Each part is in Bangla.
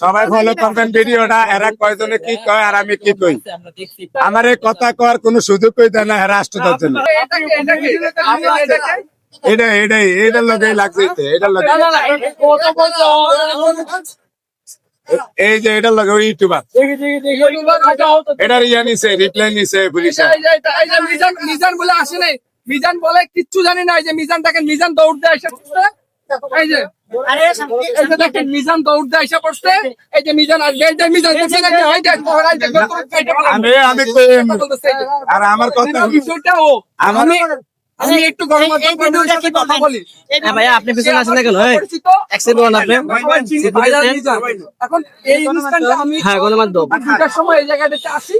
সবাই ফলো করবেন ভিডিওটা এরা কয়জনে কি কয় আর আমি কি কই? আমার এই কথা কওয়ার কোনো সুযোগ কই দেয় না জন্য। এটাকে এটাকে আমরা এটাকে এটা এটাই এটার লগে লাগছে এটার এই যে এটার লগে ওই ইউটিউবার। দেখি দেখি দেখি এটার ইয়া নিছে রিপ্লাই নিছে পুলিশ মিজান মিজান বলে আসে নাই। মিজান বলে কিচ্ছু জানি না এই যে মিজান তাকে মিজান দৌড় দেয় আর আমার কথা আমি আমি একটু কথা বলি হ্যাঁ আপনি পিছনে আছেন না কেন আপনি এখন এই অনুষ্ঠানটা আমি হ্যাঁ গণমাধ্যম সময় এই জায়গাটাতে আসি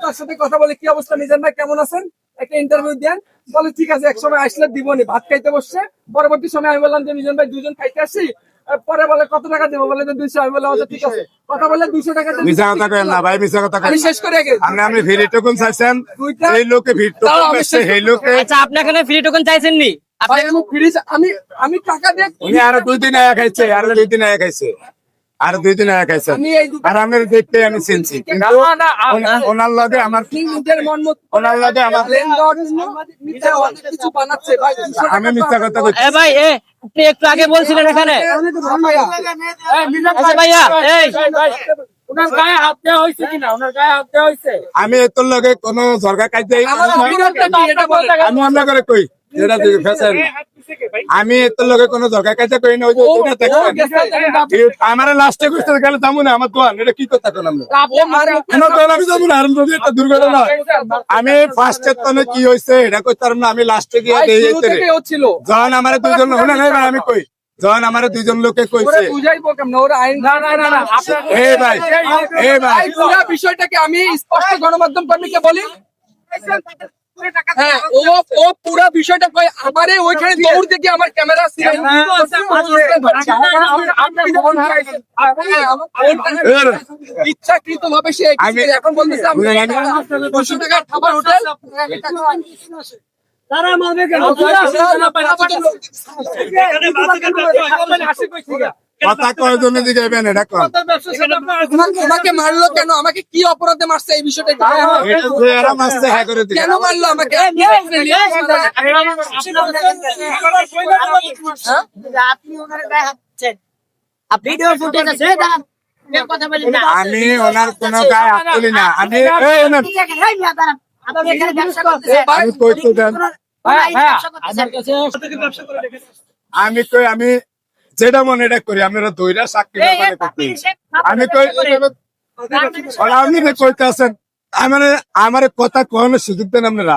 তার সাথে কথা বলে কি অবস্থা মিজান ভাই কেমন আছেন একটা ইন্টারভিউ দেন। বলে ঠিক আছে এক সময় আসলে দিবনি ভাত খাইতে বসছে। পরবর্তী সময় আমি বললাম যে মিজান ভাই দুজন খাইতে আসি। পরে বলে কত টাকা দেবো? বলে যে দুইশো। আমি বললাম আচ্ছা, ঠিক আছে। কথা দুইশো টাকা। কথা না ভাই মিছা কথা আমি শেষ করে আগে। আপনি আপনি ভিড় টুকুন চাইছেন? এই লোকে টুকুন লোকে আচ্ছা আপনি এখানে ফ্রি টোকেন চাইছেন নি ভাই আমি আমি আমি টাকা দিয়ে উনি আরও দুই দিন আয়া খাইছে আরও দুই দিন আয়া খাইছে। আরও দুই দিন দুটো আর আমি দেখতে আমি চিনছি। ওনার লগে আমার ওনার লগে আমার আমি মিথ্যা কথা ভাই আপনি একটু আগে বলছিলেন এখানে। ভাইয়া। আচ্ছা এই ওনার গায়ে হাত দেওয়া হয়েছে কিনা? ওনার গায়ে হাত দেওয়া হয়েছে? আমি এতর লগে কোনো সরকার কাজ আমি আমরা করে কই? যেটা দিকে ফেসেন আমি এতর লগে কোনো সরকার কাজে কই না ওই যে ওটা দেখেন আমার লাস্টে কইতে গেলে যাব না আমার দোয়ান এটা কি কথা কেন আমি যাব না? আর যদি একটা দুর্ঘটনা। হয়। আমি ফার্স্টের তনে কি হয়েছে এটা কইতে পারব না আমি লাস্টে গিয়ে দিয়ে যেতে যখন আমার দুইজন শুনে নাই ভাই আমি কই? যখন আমার দুইজন লোকে কইছে বুঝাইবো কেমন? ওরা আইন না না না না ভাই এ ভাই। বিষয়টাকে আমি স্পষ্ট গণমাধ্যম কর্মীকে বলি। হ্যাঁ ও ও পুরো বিষয়টা কই আমারে ওইখানে দৌড় দেখে আমার ক্যামেরা ইচ্ছাকৃত ভাবে সে এখন বলতেছে দুশো টাকার খাবার হোটেল তারা মারবে কেন কথা কয় জন্য দিকে এটা কর আমাকে মারলো কেন আমাকে কি অপরাধে মারছে এই বিষয়টা এরা হ্যাঁ করে কেন মারলো আমাকে ভিডিও ফুটেজ আছে কথা আমি ওনার কোনো গায়ে হাত তুলি না আমি আমি আমি কই আমি যেটা মনে এটা করি আমি ওরা দইরা সাক্ষী ব্যাপারে আমি আপনি কইতে আছেন আমার আমার কথা কোন সুযোগ দেন আপনারা।